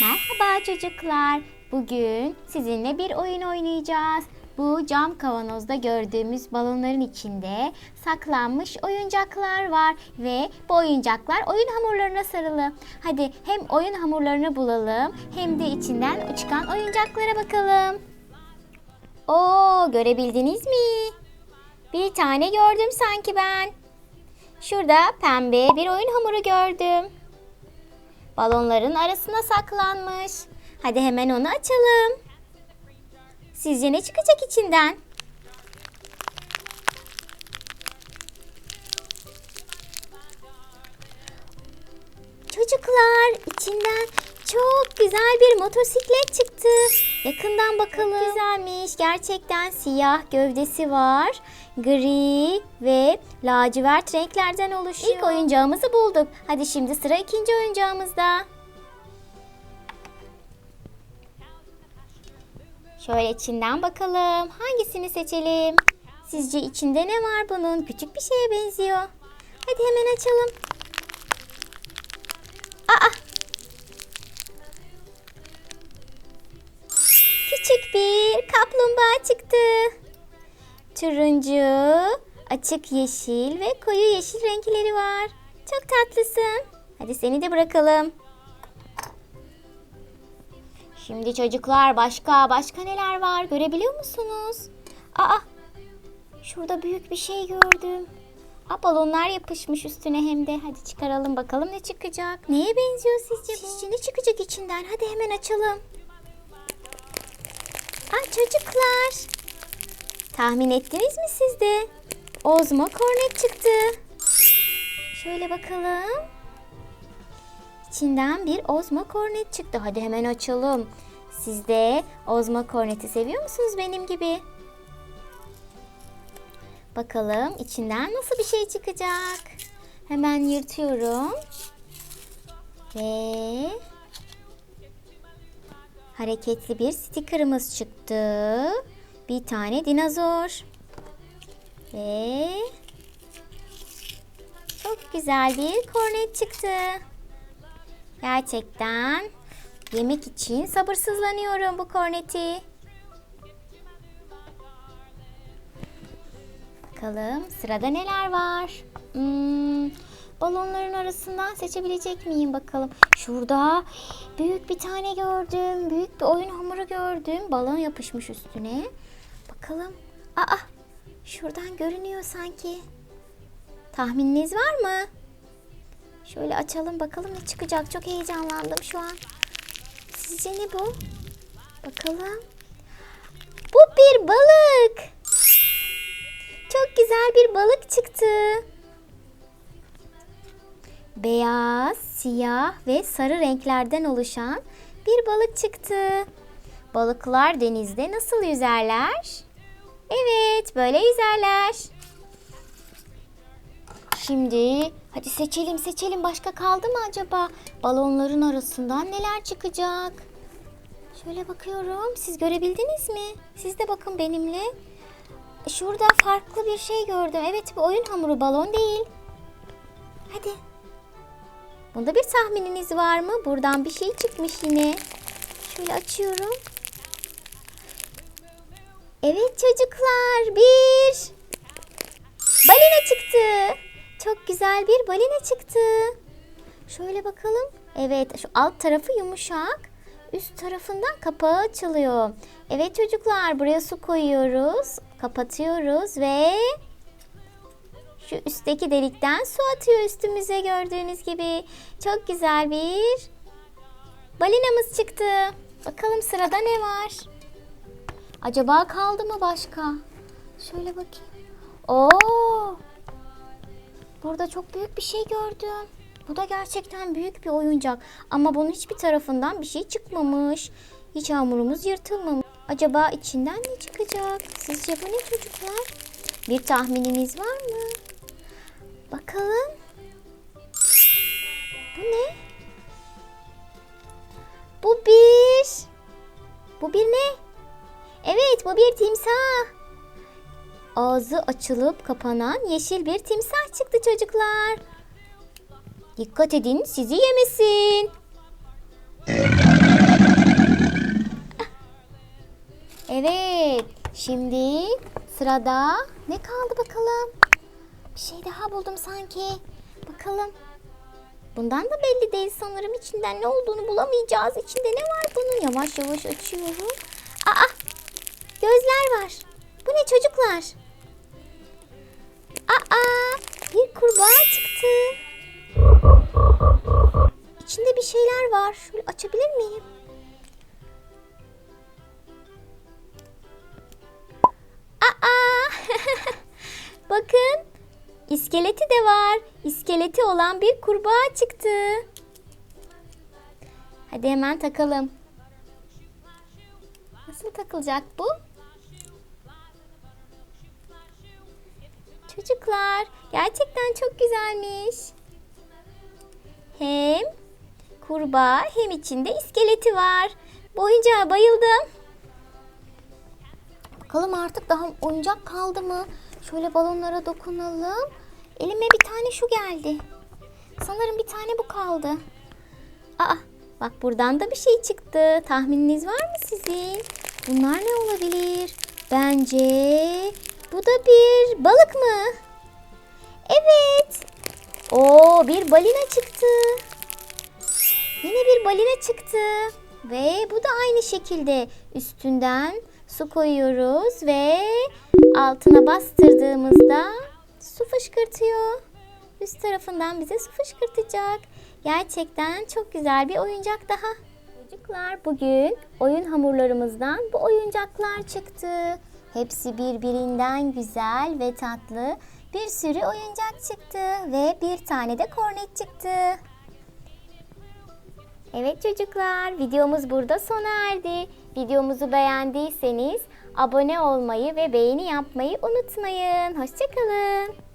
Merhaba çocuklar. Bugün sizinle bir oyun oynayacağız. Bu cam kavanozda gördüğümüz balonların içinde saklanmış oyuncaklar var ve bu oyuncaklar oyun hamurlarına sarılı. Hadi hem oyun hamurlarını bulalım hem de içinden çıkan oyuncaklara bakalım. Oo, görebildiniz mi? Bir tane gördüm sanki ben. Şurada pembe bir oyun hamuru gördüm. Balonların arasına saklanmış. Hadi hemen onu açalım. Sizce ne çıkacak içinden? Çocuklar içinden çok güzel bir motosiklet çıktı. Yakından bakalım. Çok güzelmiş. Gerçekten siyah gövdesi var. Gri ve lacivert renklerden oluşuyor. İlk oyuncağımızı bulduk. Hadi şimdi sıra ikinci oyuncağımızda. Şöyle içinden bakalım. Hangisini seçelim? Sizce içinde ne var bunun? Küçük bir şeye benziyor. Hadi hemen açalım. Aa! Bir kaplumbağa çıktı. Turuncu, açık yeşil ve koyu yeşil renkleri var. Çok tatlısın. Hadi seni de bırakalım. Şimdi çocuklar başka başka neler var görebiliyor musunuz? Aa şurada büyük bir şey gördüm. Aa, balonlar yapışmış üstüne hem de. Hadi çıkaralım bakalım ne çıkacak. Neye benziyor sizce bu? Sizce ne çıkacak içinden? Hadi hemen açalım. Aa çocuklar. Tahmin ettiniz mi siz de? Ozmo kornet çıktı. Şöyle bakalım. İçinden bir Ozma kornet çıktı. Hadi hemen açalım. Siz de Ozma korneti seviyor musunuz benim gibi? Bakalım içinden nasıl bir şey çıkacak. Hemen yırtıyorum. Ve hareketli bir stikerimiz çıktı. Bir tane dinozor. Ve çok güzel bir kornet çıktı. Gerçekten yemek için sabırsızlanıyorum bu korneti. Bakalım sırada neler var? Hmm, balonların arasından seçebilecek miyim bakalım. Şurada büyük bir tane gördüm. Büyük bir oyun hamuru gördüm. Balon yapışmış üstüne. Bakalım. Aa, şuradan görünüyor sanki. Tahmininiz var mı? Şöyle açalım bakalım ne çıkacak. Çok heyecanlandım şu an. Sizce ne bu? Bakalım. Bu bir balık. Çok güzel bir balık çıktı. Beyaz, siyah ve sarı renklerden oluşan bir balık çıktı. Balıklar denizde nasıl yüzerler? Evet, böyle yüzerler. Şimdi hadi seçelim seçelim başka kaldı mı acaba? Balonların arasından neler çıkacak? Şöyle bakıyorum. Siz görebildiniz mi? Siz de bakın benimle. Şurada farklı bir şey gördüm. Evet bu oyun hamuru balon değil. Hadi. Bunda bir tahmininiz var mı? Buradan bir şey çıkmış yine. Şöyle açıyorum. Evet çocuklar bir balina çıktı. Çok güzel bir balina çıktı. Şöyle bakalım. Evet şu alt tarafı yumuşak. Üst tarafından kapağı açılıyor. Evet çocuklar buraya su koyuyoruz. Kapatıyoruz ve şu üstteki delikten su atıyor üstümüze gördüğünüz gibi. Çok güzel bir balinamız çıktı. Bakalım sırada ne var? Acaba kaldı mı başka? Şöyle bakayım. Oo! Burada çok büyük bir şey gördüm. Bu da gerçekten büyük bir oyuncak. Ama bunun hiçbir tarafından bir şey çıkmamış. Hiç hamurumuz yırtılmamış. Acaba içinden ne çıkacak? Sizce bu ne çocuklar? Bir tahmininiz var? bakalım. Bu ne? Bu bir. Bu bir ne? Evet bu bir timsah. Ağzı açılıp kapanan yeşil bir timsah çıktı çocuklar. Dikkat edin sizi yemesin. Evet şimdi sırada ne kaldı bakalım? Bir şey daha buldum sanki. Bakalım. Bundan da belli değil sanırım. İçinden ne olduğunu bulamayacağız. İçinde ne var bunun? Yavaş yavaş açıyorum. Aa! Gözler var. Bu ne çocuklar? Aa! Bir kurbağa çıktı. İçinde bir şeyler var. Şöyle açabilir miyim? İskeleti de var. İskeleti olan bir kurbağa çıktı. Hadi hemen takalım. Nasıl takılacak bu? Çocuklar, gerçekten çok güzelmiş. Hem kurbağa hem içinde iskeleti var. Bu oyuncağa bayıldım. Bakalım artık daha oyuncak kaldı mı? Şöyle balonlara dokunalım. Elime bir tane şu geldi. Sanırım bir tane bu kaldı. Aa, bak buradan da bir şey çıktı. Tahmininiz var mı sizin? Bunlar ne olabilir? Bence bu da bir balık mı? Evet. Oo, bir balina çıktı. Yine bir balina çıktı. Ve bu da aynı şekilde üstünden su koyuyoruz ve altına bastırdığımızda su fışkırtıyor. Üst tarafından bize su fışkırtacak. Gerçekten çok güzel bir oyuncak daha. Çocuklar bugün oyun hamurlarımızdan bu oyuncaklar çıktı. Hepsi birbirinden güzel ve tatlı. Bir sürü oyuncak çıktı ve bir tane de kornet çıktı. Evet çocuklar, videomuz burada sona erdi. Videomuzu beğendiyseniz abone olmayı ve beğeni yapmayı unutmayın. Hoşçakalın.